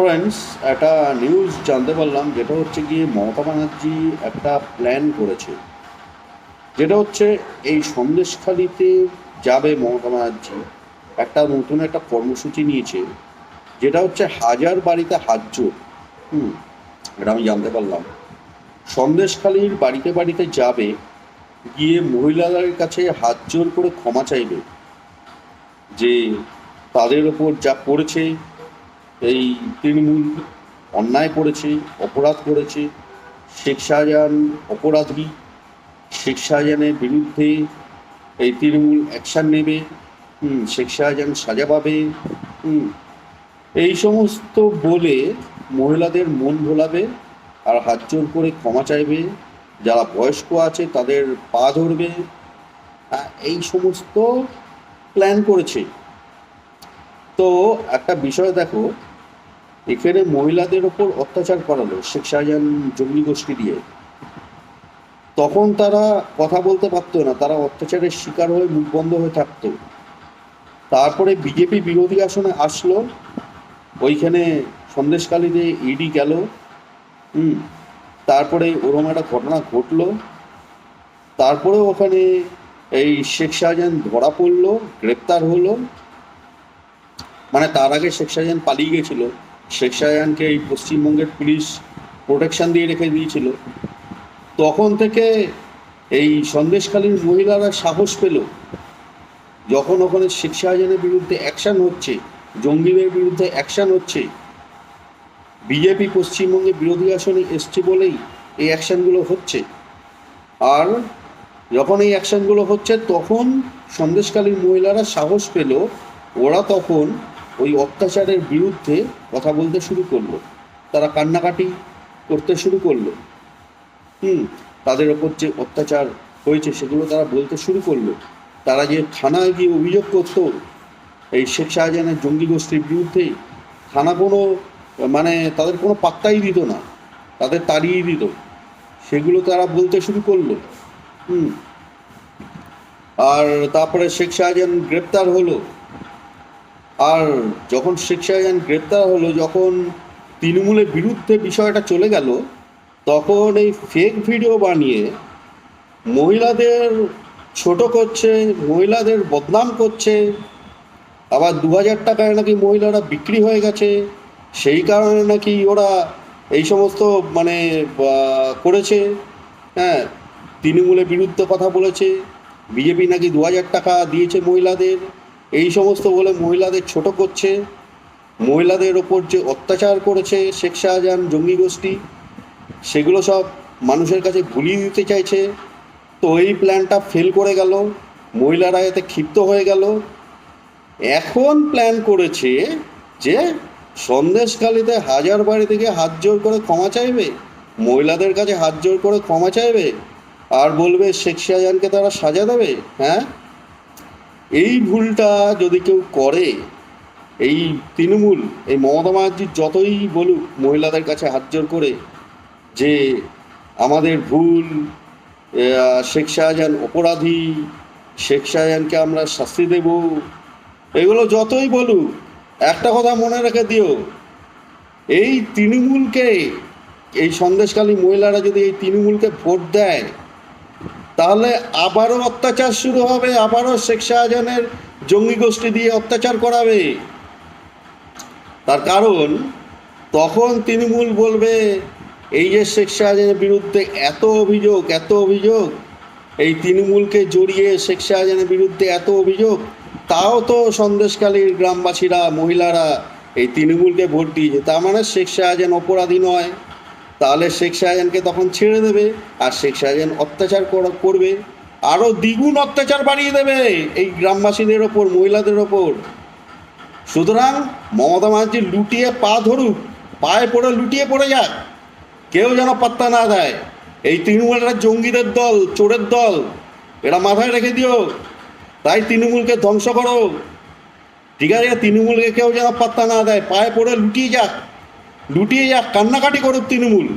Friends একটা news জানতে পারলাম, যেটা হচ্ছে গিয়ে মমতা ব্যানার্জি একটা প্ল্যান করেছে। যেটা হচ্ছে, এই সন্দেশখালিতে যাবে মমতা ব্যানার্জি, একটা নতুন একটা কর্মসূচি নিয়েছে, যেটা হচ্ছে হাজার বাড়িতে হাত জোর। হুম, এটা আমি জানতে পারলাম। সন্দেশখালির বাড়িতে বাড়িতে যাবে, গিয়ে মহিলাদের কাছে হাত জোর করে ক্ষমা চাইবে, যে তাদের ওপর যা করেছে এই তৃণমূল অন্যায় করেছে, অপরাধ করেছে। শেখ শাহজাহান অপরাধী। শেখ শাহজাহানের বিরুদ্ধে এই তৃণমূল অ্যাকশান নেবে। শেখ শাহজাহান সাজা পাবে। এই সমস্ত বলে মহিলাদের মন ভোলাবে আর হাত জোর করে ক্ষমা চাইবে। যারা বয়স্ক আছে তাদের পা ধরবে। এই সমস্ত প্ল্যান করেছে। তো একটা বিষয় দেখো এখানে মহিলাদের ওপর অত্যাচার করালো শেখ শাহজাহান জঙ্গি গোষ্ঠী দিয়ে। তখন তারা কথা বলতে পারতো না, তারা অত্যাচারের শিকার হয়ে মুখ বন্ধ হয়ে থাকতো। তারপরে বিজেপি বিরোধী আসনে আসলো, ওইখানে সন্দেশকালীতে ইডি গেল, হুম, তারপরে ওরম একটা ঘটনা ঘটলো। তারপরে ওখানে এই শেখ শাহজাহান ধরা পড়ল, গ্রেপ্তার হলো। মানে তার আগে শেখ শাহজাহান পালিয়ে গেছিল। শেখ এই পশ্চিমবঙ্গের পুলিশ প্রোটেকশান দিয়ে রেখে দিয়েছিল। তখন থেকে এই সন্দেশকালীন মহিলারা সাহস পেল। যখন ওখানে শেখ শাহজাহানের বিরুদ্ধে অ্যাকশন হচ্ছে, জঙ্গিদের বিরুদ্ধে অ্যাকশন হচ্ছে, বিজেপি পশ্চিমবঙ্গে বিরোধী আসনে এসছে বলেই এই অ্যাকশনগুলো হচ্ছে। আর যখন এই অ্যাকশনগুলো হচ্ছে, তখন সন্দেশকালীন মহিলারা সাহস পেল। ওরা তখন ওই অত্যাচারের বিরুদ্ধে কথা বলতে শুরু করল। তারা কান্নাকাটি করতে শুরু করল। হুম, তাদের ওপর যে অত্যাচার হয়েছে সেগুলো তারা বলতে শুরু করল। তারা যে থানায় গিয়ে অভিযোগ করতো, এই শেখ শাহজাহানের জঙ্গি গোষ্ঠীর বিরুদ্ধে, থানা কোনো মানে তাদের কোনো পাত্তাই দিত না, তাদের তাড়িয়ে দিত। সেগুলো তারা বলতে শুরু করল। হুম, আর তারপরে শেখ শাহজাহান গ্রেপ্তার হলো। আর যখন শেখ শাহজাহান গ্রেপ্তার হলো, যখন তৃণমূলের বিরুদ্ধে বিষয়টা চলে গেল, তখন এই ফেক ভিডিও বানিয়ে মহিলাদের ছোট করছে, মহিলাদের বদনাম করছে। আবার দু হাজার টাকায় নাকি মহিলারা বিক্রি হয়ে গেছে। সেই কারণে নাকি ওরা এই সমস্ত মানে করেছে। হ্যাঁ তৃণমূলের বিরুদ্ধে কথা বলেছে। বিজেপি নাকি দু হাজার টাকা দিয়েছে মহিলাদের। এই সমস্ত বলে মহিলাদের ছোট করছে। মহিলাদের ওপর যে অত্যাচার করেছে শেখ শাহজাহান, জঙ্গি গোষ্ঠী, সেগুলো সব মানুষের কাছে ভুলিয়ে দিতে চাইছে। তো এই প্ল্যানটা ফেল করে গেল। মহিলারা এতে ক্ষিপ্ত হয়ে গেল। এখন প্ল্যান করেছে যে সন্দেশখালিতে হাজার বাড়ি থেকে হাত জোর করে ক্ষমা চাইবে। মহিলাদের কাছে হাত জোর করে ক্ষমা চাইবে। আর বলবে শেখ শাহজাহানকে তারা সাজা দেবে হ্যাঁ? এই ভুলটা যদি কেউ করে, এই তৃণমূল, এই মমতা ব্যানার্জি যতই বলুক, মহিলাদের কাছে হাত জোর করে যে আমাদের ভুল শেখ শাহজাহান অপরাধী, শেখ শাহজাহানকে আমরা শাস্তি দেব, এগুলো যতই বলুক, একটা কথা মনে রেখে দিও, এই তৃণমূলকে, এই সন্দেশকালী মহিলারা যদি এই তৃণমূলকে ভোট দেয় তাহলে আবারও অত্যাচার শুরু হবে, আবারও শেখ শাহজাহানের জঙ্গি গোষ্ঠী দিয়ে অত্যাচার করাবে। তার কারণ, তখন তৃণমূল বলবে, এই যে শেখ শাহজাহানের বিরুদ্ধে এত অভিযোগ এত অভিযোগ, এই তৃণমূলকে জড়িয়ে শেখ শাহজাহানের বিরুদ্ধে এত অভিযোগ, তাও তো সন্দেশকালীর গ্রামবাসীরা, মহিলারা এই তৃণমূলকে ভোট দিয়েছে। তার মানে শেখ শাহজাহান অপরাধী নয়। তাহলে শেখ শাহজাহানকে তখন ছেড়ে দেবে আর শেখ শাহজাহান অত্যাচার করা- করবে। আরও দ্বিগুণ অত্যাচার বাড়িয়ে দেবে এই গ্রামবাসীদের ওপর, মহিলাদের ওপর। সুতরাং মমতা ব্যানার্জি লুটিয়ে পা ধরুক, পায়ে পড়ে লুটিয়ে পড়ে যাক। কেউ যেন পাত্তা না দেয়। এই তৃণমূলের জঙ্গিদের দল, চোরের দল, এরা মাথায় রেখে দিও। তাই তৃণমূলকে ধ্বংস করো। ঠিক আছে, তৃণমূলকে কেউ যেন পাত্তা না দেয়, পায়ে পড়ে লুটিয়ে যাক। লুটিয়ে যাক কান্নাকাটি করুক তৃণমূল।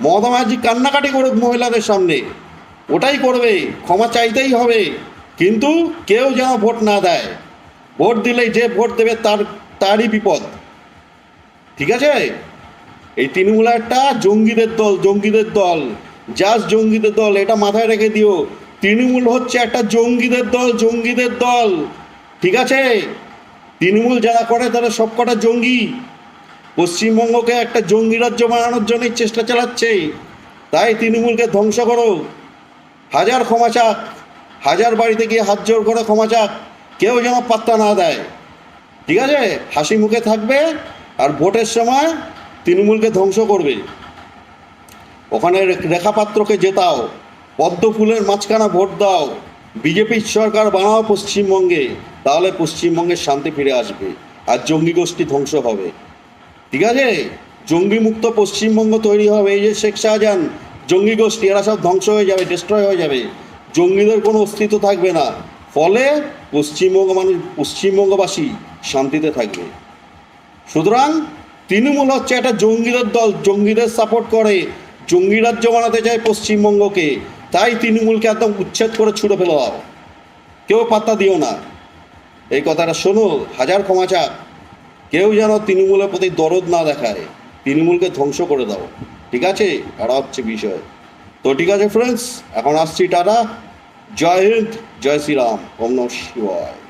মমতা কান্নাকাটি করুক মহিলাদের সামনে। ওটাই করবে, ক্ষমা চাইতেই হবে। কিন্তু কেউ যেন ভোট না দেয়। ভোট দিলেই যে ভোট দেবে তার, তারই বিপদ। ঠিক আছে? এই তৃণমূল একটা জঙ্গিদের দল জঙ্গিদের দল। জাস্ট জঙ্গিদের দল, এটা মাথায় রেখে দিও। তৃণমূল হচ্ছে একটা জঙ্গিদের দল জঙ্গিদের দল। ঠিক আছে? তৃণমূল যারা করে তারা সবকটা জঙ্গি। পশ্চিমবঙ্গকে একটা জঙ্গি রাজ্য বানানোর জন্যই চেষ্টা চালাচ্ছে। তাই তৃণমূলকে ধ্বংস করো। হাজার ক্ষমা চাক, হাজার বাড়িতে গিয়ে হাত জোর করে ক্ষমা চাক, কেউ যেন পাত্তা না দেয়। ঠিক আছে? হাসি মুখে থাকবে আর ভোটের সময় তৃণমূলকে ধ্বংস করবে। ওখানে রেখাপাত্রকে জেতাও, পদ্ম ফুলের মাঝখানা ভোট দাও। বিজেপির সরকার বানাও পশ্চিমবঙ্গে, তাহলে পশ্চিমবঙ্গের শান্তি ফিরে আসবে। আর জঙ্গি গোষ্ঠী ধ্বংস হবে। ঠিক আছে? জঙ্গি মুক্ত পশ্চিমবঙ্গ তৈরি হবে। এই যে শেখ শাহজাহান, জঙ্গি গোষ্ঠী, এরা সব ধ্বংস হয়ে যাবে ডিস্ট্রয় হয়ে যাবে। জঙ্গিদের কোনো অস্তিত্ব থাকবে না। ফলে পশ্চিমবঙ্গ মানুষ, পশ্চিমবঙ্গবাসী শান্তিতে থাকবে। সুতরাং তৃণমূল হচ্ছে একটা জঙ্গিদের দল, জঙ্গিদের সাপোর্ট করে। জঙ্গি রাজ্য বানাতে চায় পশ্চিমবঙ্গকে। তাই তৃণমূলকে একদম উচ্ছেদ করে ছুড়ে ফেলে কেউ পাত্তা দিও না। এই কথাটা শোনো, হাজার ক্ষমা চাক। কেউ যেন তৃণমূলের প্রতি দরদ না দেখায়, তৃণমূলকে ধ্বংস করে দাও। ঠিক আছে? এটা হচ্ছে বিষয়। তো ঠিক আছে ফ্রেন্ডস এখন আসছি টাটা। জয় হিন্দ, জয় শ্রীরাম। ওম নমঃ শিবায়।